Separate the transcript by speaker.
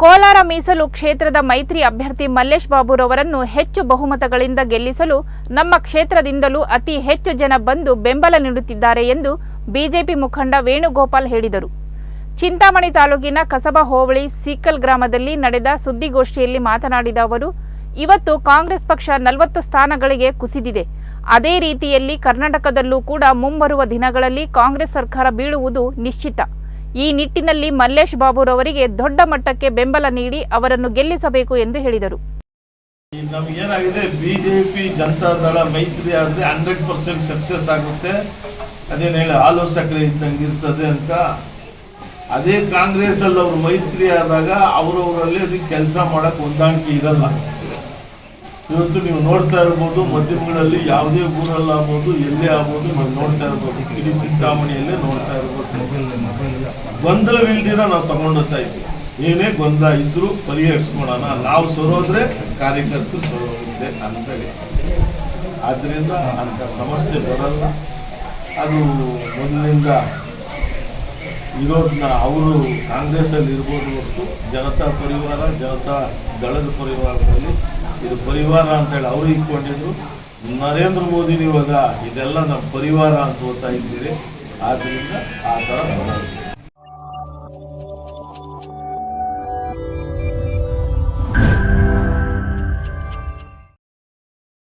Speaker 1: ಕೋಲಾರ ಮೀಸಲು ಕ್ಷೇತ್ರದ ಮೈತ್ರಿ ಅಭ್ಯರ್ಥಿ ಮಲ್ಲೇಶ್ ಬಾಬುರವರನ್ನು ಹೆಚ್ಚು ಬಹುಮತಗಳಿಂದ ಗೆಲ್ಲಿಸಲು ನಮ್ಮ ಕ್ಷೇತ್ರದಿಂದಲೂ ಅತಿ ಹೆಚ್ಚು ಜನ ಬಂದು ಬೆಂಬಲ ನೀಡುತ್ತಿದ್ದಾರೆ ಎಂದು ಬಿಜೆಪಿ ಮುಖಂಡ ವೇಣುಗೋಪಾಲ್ ಹೇಳಿದರು. ಚಿಂತಾಮಣಿ ತಾಲೂಕಿನ ಕಸಬಾ ಹೋಬಳಿ ಸೀಕಲ್ ಗ್ರಾಮದಲ್ಲಿ ನಡೆದ ಸುದ್ದಿಗೋಷ್ಠಿಯಲ್ಲಿ ಮಾತನಾಡಿದ ಅವರು, ಇವತ್ತು ಕಾಂಗ್ರೆಸ್ ಪಕ್ಷ ನಲವತ್ತು ಸ್ಥಾನಗಳಿಗೆ ಕುಸಿದಿದೆ. ಅದೇ ರೀತಿಯಲ್ಲಿ ಕರ್ನಾಟಕದಲ್ಲೂ ಕೂಡ ಮುಂಬರುವ ದಿನಗಳಲ್ಲಿ ಕಾಂಗ್ರೆಸ್ ಸರ್ಕಾರ ಬೀಳುವುದು ನಿಶ್ಚಿತ. ಈ ನಿಟ್ಟಿನಲ್ಲಿ ಮಲ್ಲೇಶ್ ಬಾಬುರವರಿಗೆ ದೊಡ್ಡ ಮಟ್ಟಕ್ಕೆ ಬೆಂಬಲ ನೀಡಿ ಅವರನ್ನು ಗೆಲ್ಲಿಸಬೇಕು ಎಂದು ಹೇಳಿದರು.
Speaker 2: ನಮಗೇನಾಗಿದೆ ಬಿಜೆಪಿ ಜನತಾ ದಳ ಮೈತ್ರಿ ಆದರೆ ಹಂಡ್ರೆಡ್ ಪರ್ಸೆಂಟ್ ಸಕ್ಸಸ್ ಆಗುತ್ತೆ. ಅದೇನು ಹೇಳಿ ಹಾಲು ಸಕ್ಕರೆ ಇದ್ದಂಗೆ ಇರ್ತದೆ ಅಂತ. ಅದೇ ಕಾಂಗ್ರೆಸ್ ಅಲ್ಲಿ ಅವರು ಮೈತ್ರಿ ಆದಾಗ ಅವರವರಲ್ಲಿ ಅದಕ್ಕೆ ಕೆಲಸ ಮಾಡಕ್ಕೆ ಹೊಂದಾಣಿಕೆ ಇರಲ್ಲ. ಇವತ್ತು ನೀವು ನೋಡ್ತಾ ಇರ್ಬೋದು, ಮಧ್ಯಮಗಳಲ್ಲಿ ಯಾವುದೇ ಊರಲ್ಲಿ ಆಗ್ಬೋದು ಎಲ್ಲೇ ಆಗ್ಬೋದು, ನೀವು ನೋಡ್ತಾ ಇರ್ಬೋದು. ಇಡೀ ಚಿಂತಾಮಣಿಯಲ್ಲೇ ನೋಡ್ತಾ ಇರ್ಬೋದು. ಗೊಂದಲವಿಲ್ದಿರ ನಾವು ತಗೊಂಡೋಗ್ತಾ ಇದ್ವಿ. ಏನೇ ಗೊಂದಲ ಇದ್ರೂ ಪರಿಹರಿಸ್ಕೊಳ್ಳೋಣ ನಾವು ಸರೋದ್ರೆ ಕಾರ್ಯಕರ್ತರು ಸರೋದೆ ಅಂತ ಹೇಳಿ ಆದ್ರಿಂದ ಅಂತ ಸಮಸ್ಯೆ ಬರಲ್ಲ. ಅದು ಮೊದಲಿನಿಂದ ಇರೋದನ್ನ ಅವರು ಕಾಂಗ್ರೆಸ್ಸಲ್ಲಿ ಇರ್ಬೋದು ಹೊರತು ಜನತಾ ಪರಿವಾರ, ಜನತಾ ದಳದ ಪರಿವಾರದಲ್ಲಿ ಇದು ಪರಿವಾರ ಅಂತ ಹೇಳಿ ಅವರು ಇಟ್ಕೊಂಡಿದ್ರು. ನರೇಂದ್ರ ಮೋದಿ ಇವಾಗ ಇದೆಲ್ಲ ನಮ್ಮ ಪರಿವಾರ ಅಂತ ಓದ್ತಾ ಇದ್ದೀರಿ. ಆದ್ದರಿಂದ ಆ ಥರ